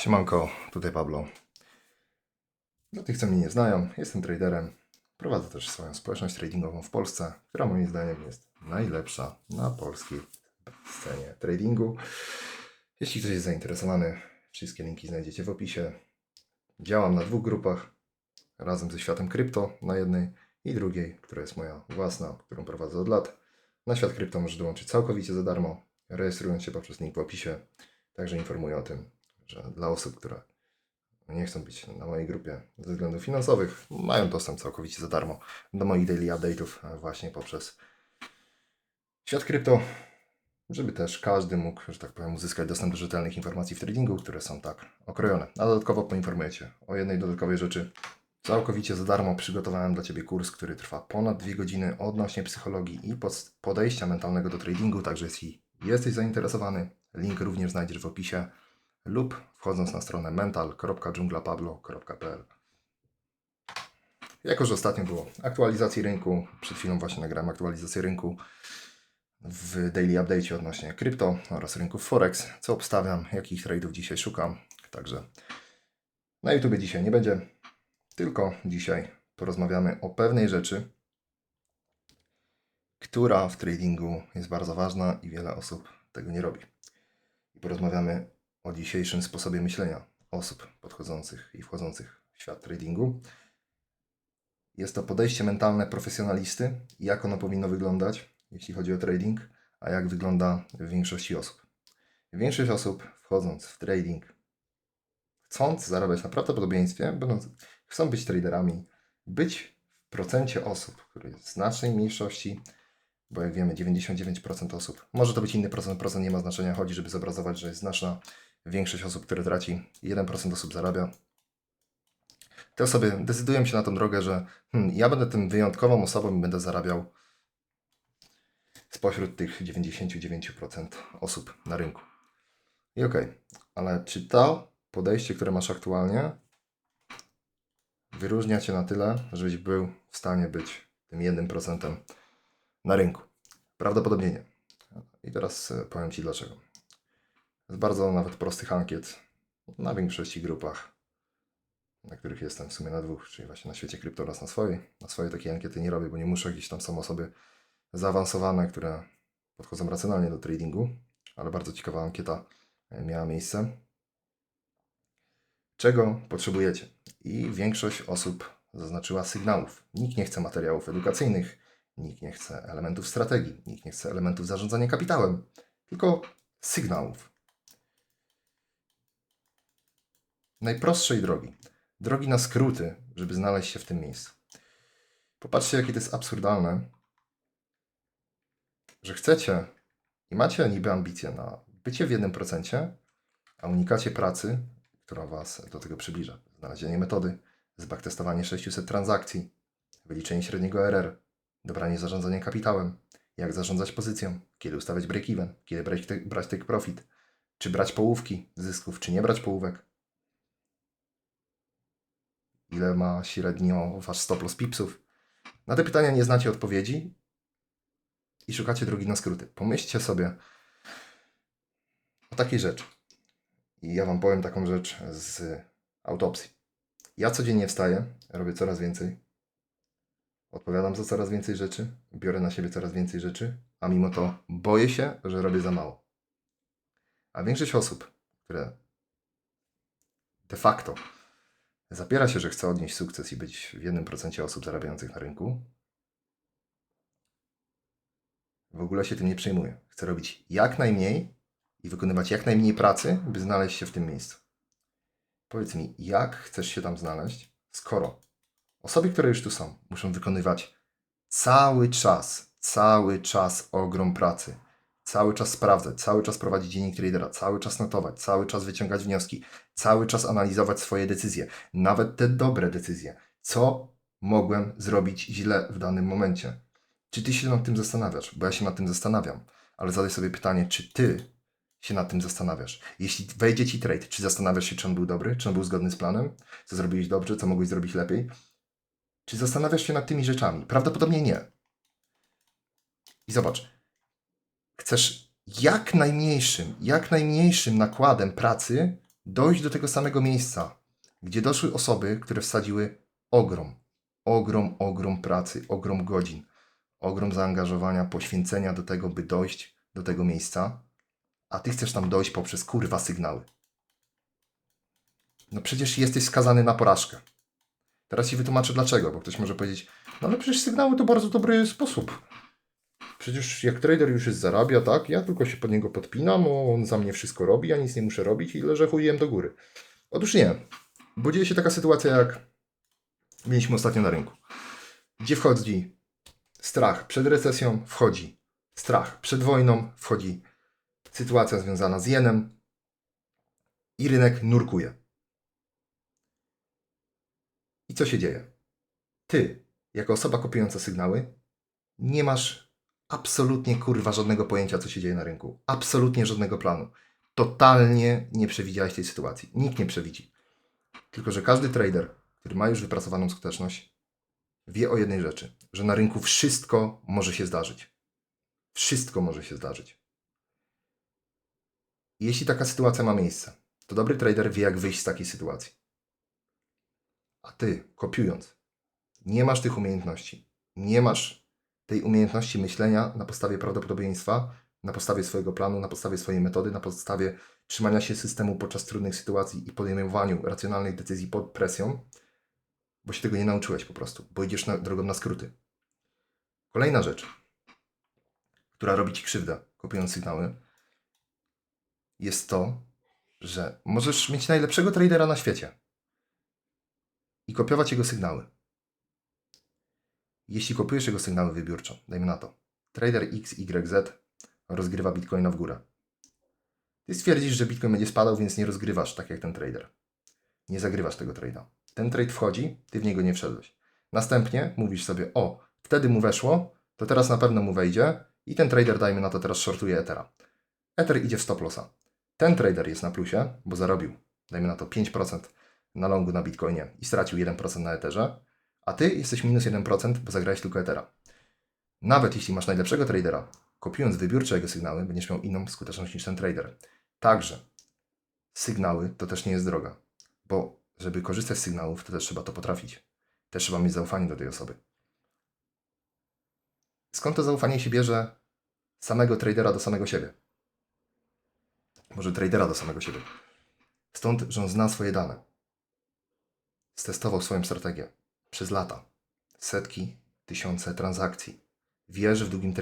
Siemanko, tutaj Pablo. Dla tych, co mnie nie znają, jestem traderem. Prowadzę też swoją społeczność tradingową w Polsce, która moim zdaniem jest najlepsza na polskiej scenie tradingu. Jeśli ktoś jest zainteresowany, wszystkie linki znajdziecie w opisie. Działam na dwóch grupach, razem ze światem krypto na jednej i drugiej, która jest moja własna, którą prowadzę od lat. Na świat krypto możesz dołączyć całkowicie za darmo, rejestrując się poprzez link w opisie. Także informuję o tym, że dla osób, które nie chcą być na mojej grupie ze względów finansowych, mają dostęp całkowicie za darmo do moich daily update'ów e, właśnie poprzez świat krypto, żeby też każdy mógł, że tak powiem, uzyskać dostęp do rzetelnych informacji w tradingu, które są tak okrojone. A dodatkowo poinformuję Cię o jednej dodatkowej rzeczy. Całkowicie za darmo przygotowałem dla Ciebie kurs, który trwa ponad dwie godziny odnośnie psychologii i pod- podejścia mentalnego do tradingu, także jeśli jesteś zainteresowany, link również znajdziesz w opisie lub wchodząc na stronę mental.dżunglapablo.pl Jako, że ostatnio było aktualizacji rynku, przed chwilą właśnie nagrałem aktualizację rynku w daily update odnośnie krypto oraz rynków forex, co obstawiam, jakich tradeów dzisiaj szukam. Także na YouTube dzisiaj nie będzie, tylko dzisiaj porozmawiamy o pewnej rzeczy, która w tradingu jest bardzo ważna i wiele osób tego nie robi. I porozmawiamy o dzisiejszym sposobie myślenia osób podchodzących i wchodzących w świat tradingu. Jest to podejście mentalne profesjonalisty, jak ono powinno wyglądać, jeśli chodzi o trading, a jak wygląda w większości osób. Większość osób wchodząc w trading, chcąc zarabiać na prawdopodobieństwie, będąc, chcą być traderami, być w procencie osób, który jest w znacznej mniejszości, bo jak wiemy, 99% osób, może to być inny procent, procent nie ma znaczenia, chodzi, żeby zobrazować, że jest znaczna większość osób, które traci, 1% osób zarabia. Te osoby decydują się na tą drogę, że hmm, ja będę tym wyjątkową osobą i będę zarabiał spośród tych 99% osób na rynku. I okej, ale czy to podejście, które masz aktualnie, wyróżnia Cię na tyle, żebyś był w stanie być tym 1% na rynku? Prawdopodobnie nie. I teraz e, powiem Ci dlaczego. Z bardzo nawet prostych ankiet na większości grupach, na których jestem w sumie na dwóch, czyli właśnie na świecie krypto oraz na swojej. Na swojej takiej ankiety nie robię, bo nie muszę, gdzieś tam są osoby zaawansowane, które podchodzą racjonalnie do tradingu, ale bardzo ciekawa ankieta e, miała miejsce. Czego potrzebujecie? I większość osób zaznaczyła sygnałów. Nikt nie chce materiałów edukacyjnych, nikt nie chce elementów strategii, nikt nie chce elementów zarządzania kapitałem, tylko sygnałów. Najprostszej drogi. Drogi na skróty, żeby znaleźć się w tym miejscu. Popatrzcie, jakie to jest absurdalne, że chcecie i macie niby ambicje na bycie w 1%, a unikacie pracy, która Was do tego przybliża. Znalezienie metody, zbacktestowanie 600 transakcji, wyliczenie średniego RR, dobranie zarządzania kapitałem, jak zarządzać pozycją, kiedy ustawiać break-even, kiedy brać, te, brać take profit, czy brać połówki zysków, czy nie brać połówek, ile ma średnio Wasz stop loss pipsów. Na te pytania nie znacie odpowiedzi i szukacie drogi na skróty. Pomyślcie sobie o takiej rzeczy. I ja Wam powiem taką rzecz z autopsji. Ja codziennie wstaję, robię coraz więcej, odpowiadam za coraz więcej rzeczy, biorę na siebie coraz więcej rzeczy, a mimo to boję się, że robię za mało. A większość osób, które de facto zapiera się, że chce odnieść sukces i być w 1% osób zarabiających na rynku, w ogóle się tym nie przejmuje. Chce robić jak najmniej i wykonywać jak najmniej pracy, by znaleźć się w tym miejscu. Powiedz mi, jak chcesz się tam znaleźć, skoro osoby, które już tu są, muszą wykonywać cały czas, cały czas ogrom pracy, cały czas sprawdzać, cały czas prowadzić dziennik tradera, cały czas notować, cały czas wyciągać wnioski, cały czas analizować swoje decyzje, nawet te dobre decyzje. Co mogłem zrobić źle w danym momencie? Czy ty się nad tym zastanawiasz? Bo ja się nad tym zastanawiam, ale zadaj sobie pytanie, czy ty się nad tym zastanawiasz? Jeśli wejdzie ci trade, czy zastanawiasz się, czy on był dobry, czy on był zgodny z planem, co zrobiłeś dobrze, co mogłeś zrobić lepiej? Czy zastanawiasz się nad tymi rzeczami? Prawdopodobnie nie. I zobacz, chcesz jak najmniejszym, jak najmniejszym nakładem pracy dojść do tego samego miejsca, gdzie doszły osoby, które wsadziły ogrom, ogrom, ogrom pracy, ogrom godzin, ogrom zaangażowania, poświęcenia do tego, by dojść do tego miejsca, a ty chcesz tam dojść poprzez kurwa sygnały. No przecież jesteś skazany na porażkę. Teraz ci wytłumaczę dlaczego, bo ktoś może powiedzieć, no ale przecież sygnały to bardzo dobry sposób. Przecież jak trader już jest zarabia, tak? Ja tylko się pod niego podpinam, on za mnie wszystko robi, ja nic nie muszę robić i leżę chujem do góry. Otóż nie, bo dzieje się taka sytuacja, jak mieliśmy ostatnio na rynku, gdzie wchodzi strach przed recesją, wchodzi strach przed wojną, wchodzi sytuacja związana z jenem i rynek nurkuje. I co się dzieje? Ty, jako osoba kopiująca sygnały, nie masz absolutnie kurwa żadnego pojęcia, co się dzieje na rynku. Absolutnie żadnego planu. Totalnie nie przewidziałeś tej sytuacji. Nikt nie przewidzi. Tylko, że każdy trader, który ma już wypracowaną skuteczność, wie o jednej rzeczy, że na rynku wszystko może się zdarzyć. Wszystko może się zdarzyć. Jeśli taka sytuacja ma miejsce, to dobry trader wie, jak wyjść z takiej sytuacji. A ty, kopiując, nie masz tych umiejętności. Nie masz tej umiejętności myślenia na podstawie prawdopodobieństwa, na podstawie swojego planu, na podstawie swojej metody, na podstawie trzymania się systemu podczas trudnych sytuacji i podejmowaniu racjonalnych decyzji pod presją, bo się tego nie nauczyłeś po prostu, bo idziesz na, drogą na skróty. Kolejna rzecz, która robi ci krzywdę, kopiując sygnały, jest to, że możesz mieć najlepszego tradera na świecie i kopiować jego sygnały. Jeśli kopiujesz jego sygnały wybiórczo, dajmy na to, trader XYZ rozgrywa bitcoina w górę. Ty stwierdzisz, że bitcoin będzie spadał, więc nie rozgrywasz tak jak ten trader. Nie zagrywasz tego trade'a. Ten trade wchodzi, ty w niego nie wszedłeś. Następnie mówisz sobie, o, wtedy mu weszło, to teraz na pewno mu wejdzie i ten trader, dajmy na to, teraz shortuje Ethera. Ether idzie w stop lossa. Ten trader jest na plusie, bo zarobił, dajmy na to 5% na longu na bitcoinie i stracił 1% na Etherze, a ty jesteś minus 1%, bo zagrałeś tylko Ethera. Nawet jeśli masz najlepszego tradera, kopiując wybiórczo jego sygnały, będziesz miał inną skuteczność niż ten trader. Także sygnały to też nie jest droga, bo żeby korzystać z sygnałów, to też trzeba to potrafić. Też trzeba mieć zaufanie do tej osoby. Skąd to zaufanie się bierze samego tradera do samego siebie? Może tradera do samego siebie. Stąd, że on zna swoje dane. Stestował swoją strategię przez lata. Setki, tysiące transakcji. Wie, że w długim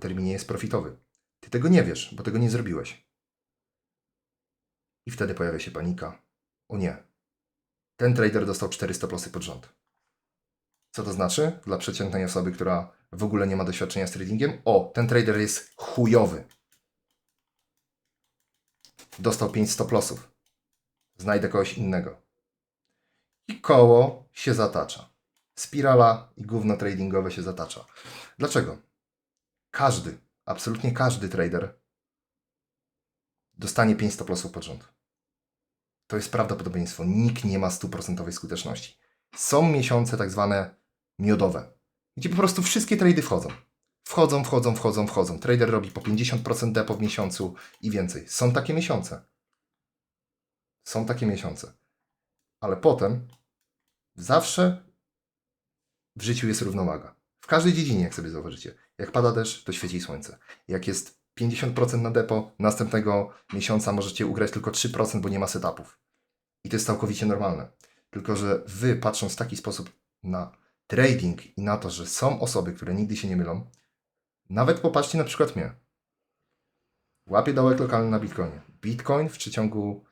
terminie jest profitowy. Ty tego nie wiesz, bo tego nie zrobiłeś. I wtedy pojawia się panika. O nie. Ten trader dostał 400 plosy pod rząd. Co to znaczy dla przeciętnej osoby, która w ogóle nie ma doświadczenia z tradingiem? O, ten trader jest chujowy. Dostał 5 stop lossów. Znajdę kogoś innego. I koło się zatacza. Spirala i gówno tradingowe się zatacza. Dlaczego? Każdy, absolutnie każdy trader dostanie 5 stop lossów pod rząd. To jest prawdopodobieństwo. Nikt nie ma stuprocentowej skuteczności. Są miesiące tak zwane miodowe, gdzie po prostu wszystkie trady wchodzą. Wchodzą, wchodzą, wchodzą, wchodzą. Trader robi po 50% depo w miesiącu i więcej. Są takie miesiące. Są takie miesiące. Ale potem zawsze w życiu jest równowaga. W każdej dziedzinie, jak sobie zauważycie. Jak pada deszcz, to świeci słońce. Jak jest 50% na depo, następnego miesiąca możecie ugrać tylko 3%, bo nie ma setupów. I to jest całkowicie normalne. Tylko, że wy patrząc w taki sposób na trading i na to, że są osoby, które nigdy się nie mylą, nawet popatrzcie na przykład mnie. Łapię dołek lokalny na Bitcoinie. Bitcoin w przeciągu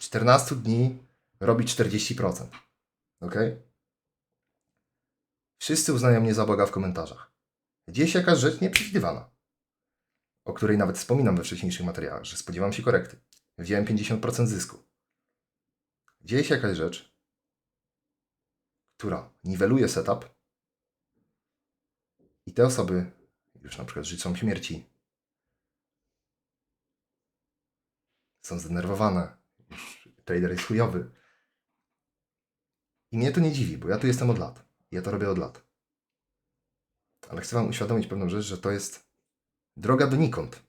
14 dni robi 40%. Ok? Wszyscy uznają mnie za Boga w komentarzach. Gdzieś jakaś rzecz nieprzewidywana, o której nawet wspominam we wcześniejszych materiałach, że spodziewam się korekty. Wziąłem 50% zysku. Dzieje się jakaś rzecz, która niweluje setup i te osoby już na przykład życzą śmierci. Są zdenerwowane. Trader jest chujowy. Mnie to nie dziwi, bo ja tu jestem od lat. Ja to robię od lat. Ale chcę Wam uświadomić pewną rzecz, że to jest droga donikąd.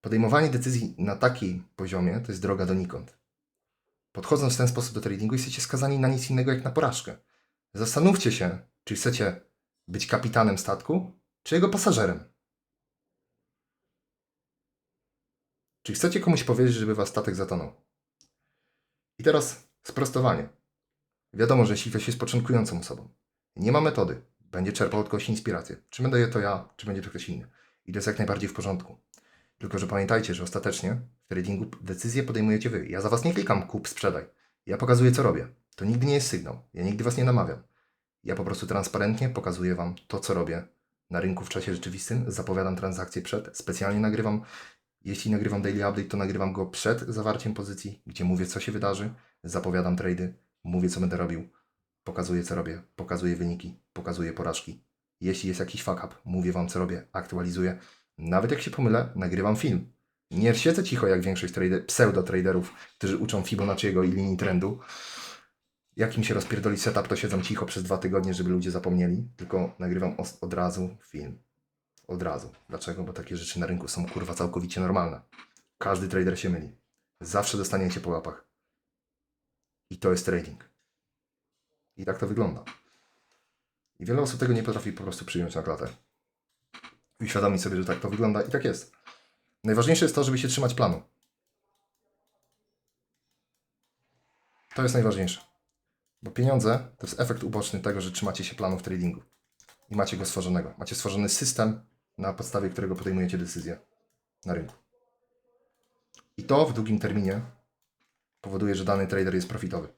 Podejmowanie decyzji na takim poziomie to jest droga donikąd. Podchodząc w ten sposób do tradingu, jesteście skazani na nic innego jak na porażkę. Zastanówcie się, czy chcecie być kapitanem statku, czy jego pasażerem. Czy chcecie komuś powiedzieć, żeby was statek zatonął? I teraz sprostowanie. Wiadomo, że ktoś jest początkującą osobą, nie ma metody, będzie czerpał od kogoś inspirację. Czy będę to ja, czy będzie to ktoś inny. I to jest jak najbardziej w porządku. Tylko, że pamiętajcie, że ostatecznie w tradingu decyzję podejmujecie wy. Ja za was nie klikam kup, sprzedaj. Ja pokazuję, co robię. To nigdy nie jest sygnał. Ja nigdy was nie namawiam. Ja po prostu transparentnie pokazuję wam to, co robię na rynku w czasie rzeczywistym. Zapowiadam transakcje przed. Specjalnie nagrywam. Jeśli nagrywam daily update, to nagrywam go przed zawarciem pozycji, gdzie mówię, co się wydarzy. Zapowiadam trady, mówię, co będę robił. Pokazuję, co robię. Pokazuję wyniki. Pokazuję porażki. Jeśli jest jakiś fuck up, mówię wam, co robię. Aktualizuję. Nawet jak się pomylę, nagrywam film. Nie siedzę cicho jak większość trader, pseudo-traderów, którzy uczą Fibonacciego i linii trendu. Jak im się rozpierdoli setup, to siedzą cicho przez dwa tygodnie, żeby ludzie zapomnieli. Tylko nagrywam od razu film. Od razu. Dlaczego? Bo takie rzeczy na rynku są kurwa całkowicie normalne. Każdy trader się myli. Zawsze dostaniecie po łapach. To jest trading. I tak to wygląda. I wiele osób tego nie potrafi po prostu przyjąć na klatę i uświadomić sobie, że tak to wygląda i tak jest. Najważniejsze jest to, żeby się trzymać planu. To jest najważniejsze. Bo pieniądze to jest efekt uboczny tego, że trzymacie się planu w tradingu. I macie go stworzonego. Macie stworzony system, na podstawie którego podejmujecie decyzje na rynku. I to w długim terminie powoduje, że dany trader jest profitowy.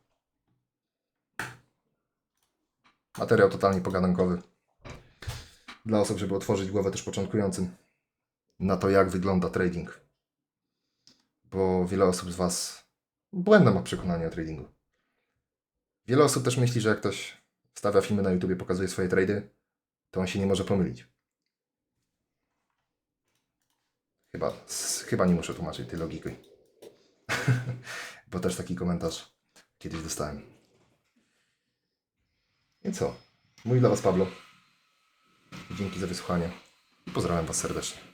Materiał totalnie pogadankowy dla osób, żeby otworzyć głowę też początkującym na to, jak wygląda trading. Bo wiele osób z Was błędne ma przekonanie o tradingu. Wiele osób też myśli, że jak ktoś wstawia filmy na YouTube, pokazuje swoje trady, to on się nie może pomylić. Chyba, chyba nie muszę tłumaczyć tej logiki. Bo też taki komentarz kiedyś dostałem. I co? Mój dla Was Pablo. Dzięki za wysłuchanie. Pozdrawiam Was serdecznie.